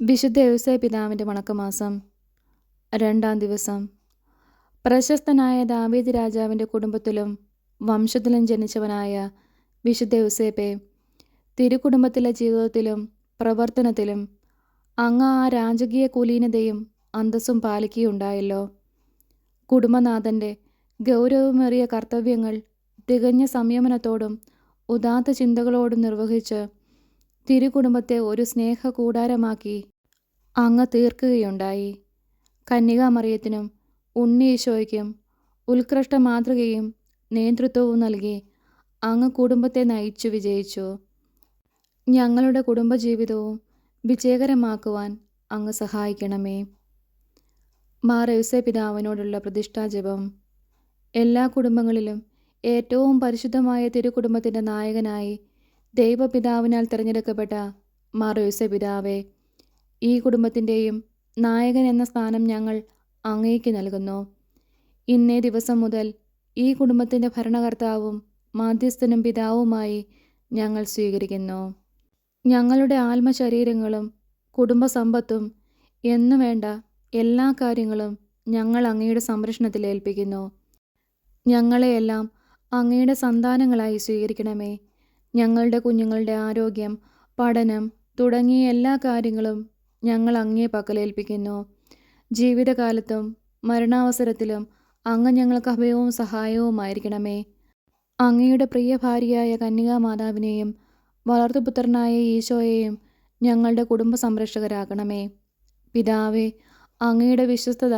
വിശുദ്ധ യൗസേ പിതാവിന്റെ വണക്കമാസം രണ്ടാം ദിവസം. പ്രശസ്തനായ ദാവീദ് രാജാവിന്റെ കുടുംബത്തിലും വംശത്തിലും ജനിച്ചവനായ വിശുദ്ധ യൗസേപ്പെ തിരുക്കുടുംബത്തിലെ ജീവിതത്തിലും പ്രവർത്തനത്തിലും അങ്ങ് ആ രാജകീയ കുലീനതയും അന്തസ്സും പാലിക്കുകയുണ്ടായല്ലോ. കുടുംബനാഥന്റെ ഗൗരവമേറിയ കർത്തവ്യങ്ങൾ തികഞ്ഞ സംയമനത്തോടും ഉദാത്ത ചിന്തകളോടും നിർവഹിച്ച് തിരുകുടുംബത്തെ ഒരു സ്നേഹ കൂടാരമാക്കി അങ്ങ് തീർക്കുകയുണ്ടായി. കന്യകാമറിയത്തിനും ഉണ്ണീശോയ്ക്കും ഉത്കൃഷ്ട മാതൃകയും നേതൃത്വവും നൽകി അങ്ങ് കുടുംബത്തെ നയിച്ചു വിജയിച്ചു. ഞങ്ങളുടെ കുടുംബജീവിതവും വിജയകരമാക്കുവാൻ അങ്ങ് സഹായിക്കണമേ. മാർ യൗസേ പിതാവിനോടുള്ള പ്രതിഷ്ഠാജപം എല്ലാ കുടുംബങ്ങളിലും ഏറ്റവും പരിശുദ്ധമായ തിരുക്കുടുംബത്തിന്റെ നായകനായി ദൈവപിതാവിനാൽ തിരഞ്ഞെടുക്കപ്പെട്ട മറയൂസ പിതാവെ ഈ കുടുംബത്തിന്റെയും നായകൻ എന്ന സ്ഥാനം ഞങ്ങൾ അങ്ങേക്ക് നൽകുന്നു. ഇന്നേ ദിവസം മുതൽ ഈ കുടുംബത്തിന്റെ ഭരണകർത്താവും മാധ്യസ്ഥനും പിതാവുമായി ഞങ്ങൾ സ്വീകരിക്കുന്നു. ഞങ്ങളുടെ ആത്മശരീരങ്ങളും കുടുംബസമ്പത്തും എന്നു വേണ്ട എല്ലാ കാര്യങ്ങളും ഞങ്ങൾ അങ്ങയുടെ സംരക്ഷണത്തിൽ ഏൽപ്പിക്കുന്നു. ഞങ്ങളെയെല്ലാം അങ്ങയുടെ സന്താനങ്ങളായി സ്വീകരിക്കണമേ. ഞങ്ങളുടെ കുഞ്ഞുങ്ങളുടെ ആരോഗ്യം പഠനം തുടങ്ങിയ എല്ലാ കാര്യങ്ങളും ഞങ്ങൾ അങ്ങേ പക്കലേൽപ്പിക്കുന്നു ജീവിതകാലത്തും മരണാവസരത്തിലും അങ്ങ് ഞങ്ങൾക്ക് അഭയവും സഹായവുമായിരിക്കണമേ. അങ്ങയുടെ പ്രിയ ഭാര്യയായ കന്യകാമാതാവിനെയും വളർത്തുപുത്രനായ ഈശോയെയും ഞങ്ങളുടെ കുടുംബ സംരക്ഷകരാക്കണമേ. പിതാവേ അങ്ങയുടെ വിശ്വസ്തത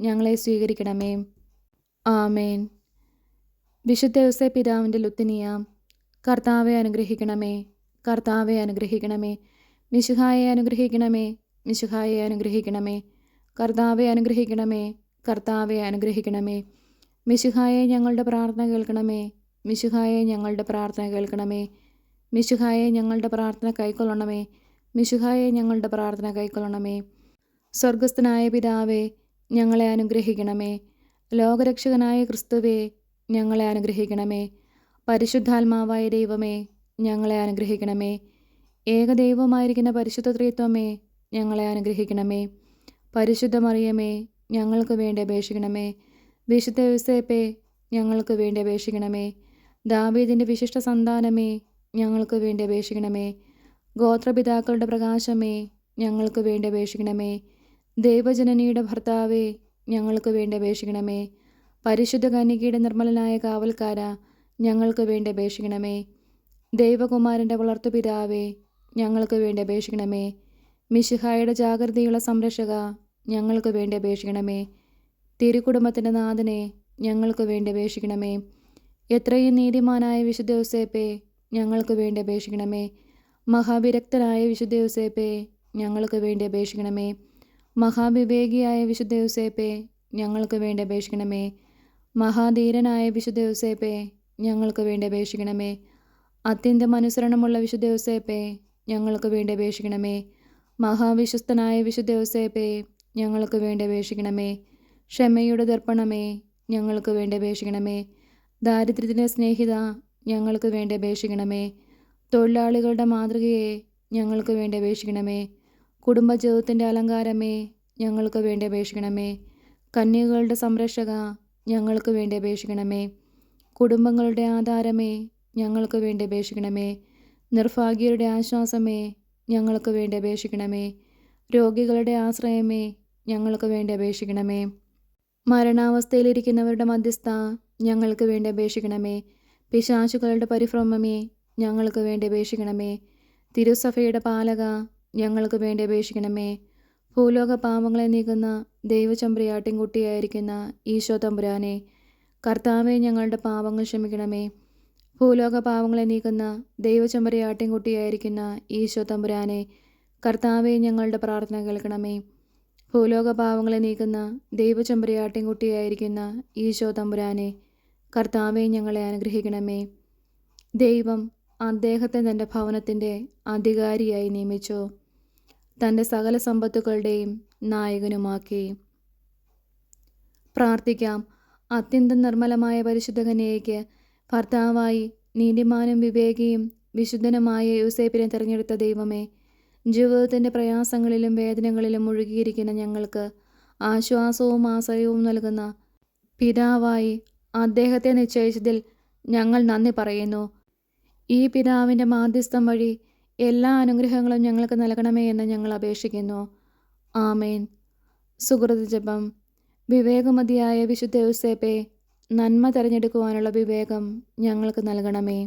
ഞങ്ങളെ സ്വീകരിക്കണമേ. ആമേൻ. വിശുദ്ധ ദിവസ പിതാവിന്റെ ലുത്തിനിയ കർത്താവെ അനുഗ്രഹിക്കണമേ കർത്താവെ അനുഗ്രഹിക്കണമേ മിശുഹായെ അനുഗ്രഹിക്കണമേ മിശുഹായെ അനുഗ്രഹിക്കണമേ കർത്താവെ അനുഗ്രഹിക്കണമേ കർത്താവെ അനുഗ്രഹിക്കണമേ മിശുഹായെ ഞങ്ങളുടെ പ്രാർത്ഥന കേൾക്കണമേ മിശുഹായെ ഞങ്ങളുടെ പ്രാർത്ഥന കേൾക്കണമേ മിശുഹായെ ഞങ്ങളുടെ പ്രാർത്ഥന കൈക്കൊള്ളണമേ മിശുഹായെ ഞങ്ങളുടെ പ്രാർത്ഥന കൈക്കൊള്ളണമേ. സ്വർഗസ്ഥനായ പിതാവേ ഞങ്ങളെ അനുഗ്രഹിക്കണമേ ലോകരക്ഷകനായ ക്രിസ്തുവേ ഞങ്ങളെ അനുഗ്രഹിക്കണമേ പരിശുദ്ധാത്മാവായ ദൈവമേ ഞങ്ങളെ അനുഗ്രഹിക്കണമേ. ഏകദൈവമായിരിക്കുന്ന പരിശുദ്ധ ത്രിത്വമേ ഞങ്ങളെ അനുഗ്രഹിക്കണമേ. പരിശുദ്ധമറിയമേ ഞങ്ങൾക്ക് വേണ്ടി അപേക്ഷിക്കണമേ. വിശുദ്ധ യുസേപ്പേ ഞങ്ങൾക്ക് വേണ്ടി അപേക്ഷിക്കണമേ. ദാവീദിന്റെ വിശിഷ്ട സന്താനമേ ഞങ്ങൾക്ക് വേണ്ടി അപേക്ഷിക്കണമേ. ഗോത്രപിതാക്കളുടെ പ്രകാശമേ ഞങ്ങൾക്ക് വേണ്ടി അപേക്ഷിക്കണമേ. ദൈവജനനിയുടെ ഭർത്താവേ ഞങ്ങൾക്ക് വേണ്ടി അപേക്ഷിക്കണമേ. പരിശുദ്ധ കന്യകയുടെ നിർമ്മലനായ കാവൽക്കാര ഞങ്ങൾക്ക് വേണ്ടി അപേക്ഷിക്കണമേ. ദൈവകുമാരന്റെ വളർത്തുപിതാവേ ഞങ്ങൾക്ക് വേണ്ടി അപേക്ഷിക്കണമേ. മിശിഹായുടെ ജാഗ്രതയുള്ള സംരക്ഷക ഞങ്ങൾക്ക് വേണ്ടി അപേക്ഷിക്കണമേ. തിരുക്കുടുംബത്തിന്റെ നാഥനെ ഞങ്ങൾക്ക് വേണ്ടി അപേക്ഷിക്കണമേ. എത്രയും നീതിമാനായ വിശുദ്ധ യോസേപ്പേ ഞങ്ങൾക്ക് വേണ്ടി അപേക്ഷിക്കണമേ. മഹാവിരക്തനായ വിശുദ്ധ യോസേപ്പേ ഞങ്ങൾക്ക് വേണ്ടി അപേക്ഷിക്കണമേ. മഹാവിവേകിയായ വിശുദ്ധ യോസേപ്പേ ഞങ്ങൾക്ക് വേണ്ടി അപേക്ഷിക്കണമേ. മഹാധീരനായ വിശുദ്ധ യോസേപ്പേ ഞങ്ങൾക്ക് വേണ്ടി അപേക്ഷിക്കണമേ. അത്യന്തം അനുസരണമുള്ള വിശുദ്ധ ഞങ്ങൾക്ക് വേണ്ടി അപേക്ഷിക്കണമേ. മഹാവിശ്വസ്തനായ വിശുദ്ധ യോസേപ്പേ ഞങ്ങൾക്ക് വേണ്ടി അപേക്ഷിക്കണമേ. ക്ഷമയുടെ ദർപ്പണമേ ഞങ്ങൾക്ക് വേണ്ടി അപേക്ഷിക്കണമേ. ദാരിദ്ര്യത്തിന്റെ സ്നേഹിത ഞങ്ങൾക്ക് വേണ്ടി അപേക്ഷിക്കണമേ. തൊഴിലാളികളുടെ മാതൃകയെ ഞങ്ങൾക്ക് വേണ്ടി അപേക്ഷിക്കണമേ. കുടുംബജീവിതത്തിന്റെ അലങ്കാരമേ ഞങ്ങൾക്ക് വേണ്ടി അപേക്ഷിക്കണമേ. കന്യകളുടെ സംരക്ഷക ഞങ്ങൾക്ക് വേണ്ടി അപേക്ഷിക്കണമേ. കുടുംബങ്ങളുടെ ആധാരമേ ഞങ്ങൾക്ക് വേണ്ടി അപേക്ഷിക്കണമേ. നിർഭാഗ്യരുടെ ആശ്വാസമേ ഞങ്ങൾക്ക് വേണ്ടി അപേക്ഷിക്കണമേ. രോഗികളുടെ ആശ്രയമേ ഞങ്ങൾക്ക് വേണ്ടി അപേക്ഷിക്കണമേ. മരണാവസ്ഥയിലിരിക്കുന്നവരുടെ മധ്യസ്ഥ ഞങ്ങൾക്ക് വേണ്ടി അപേക്ഷിക്കണമേ. പിശാശുക്കളുടെ പരിഭ്രമമേ ഞങ്ങൾക്ക് വേണ്ടി അപേക്ഷിക്കണമേ. തിരുസഭയുടെ പാലക ഞങ്ങൾക്ക് വേണ്ടി അപേക്ഷിക്കണമേ. ഭൂലോക പാപങ്ങളെ നീക്കുന്ന ദൈവചമ്പ്രയാട്ടിൻകുട്ടിയായിരിക്കുന്ന ഈശോ തമ്പുരാനെ കർത്താവെ ഞങ്ങളുടെ പാപങ്ങൾ ക്ഷമിക്കണമേ. ഭൂലോക പാവങ്ങളെ നീക്കുന്ന ദൈവചമ്പരയാട്ടിൻകുട്ടിയായിരിക്കുന്ന ഈശോ തമ്പുരാനെ കർത്താവെ ഞങ്ങളുടെ പ്രാർത്ഥന കേൾക്കണമേ. ഭൂലോക പാവങ്ങളെ നീക്കുന്ന ദൈവചമ്പരയാട്ടിൻകുട്ടിയായിരിക്കുന്ന ഈശോ തമ്പുരാനെ കർത്താവെ ഞങ്ങളെ അനുഗ്രഹിക്കണമേ. ദൈവം അദ്ദേഹത്തെ തന്റെ ഭവനത്തിന്റെ അധികാരിയായി നിയമിച്ചു. തന്റെ സകല സമ്പത്തുക്കളുടെയും നായകനുമാക്കി. പ്രാർത്ഥിക്കാം. അത്യന്തം നിർമ്മലമായ പരിശുദ്ധ ഭർത്താവായി നീതിമാനും വിവേകിയും വിശുദ്ധനുമായ യൂസേപ്പിനെ തിരഞ്ഞെടുത്ത ദൈവമേ ജീവിതത്തിന്റെ പ്രയാസങ്ങളിലും വേദനകളിലും മുഴുകിയിരിക്കുന്ന ഞങ്ങൾക്ക് ആശ്വാസവും ആശ്രയവും നൽകുന്ന പിതാവായി അദ്ദേഹത്തെ നിശ്ചയിച്ചതിൽ ഞങ്ങൾ നന്ദി പറയുന്നു. ഈ പിതാവിന്റെ മാധ്യസ്ഥം വഴി എല്ലാ അനുഗ്രഹങ്ങളും ഞങ്ങൾക്ക് നൽകണമേ എന്ന് ഞങ്ങൾ അപേക്ഷിക്കുന്നു. ആമേൻ. സുഹൃത് ജപം. വിവേകമതിയായ വിശുദ്ധ യൂസേപ്പെ നന്മ തിരഞ്ഞെടുക്കുവാനുള്ള വിവേകം ഞങ്ങൾക്ക് നൽകണമേ.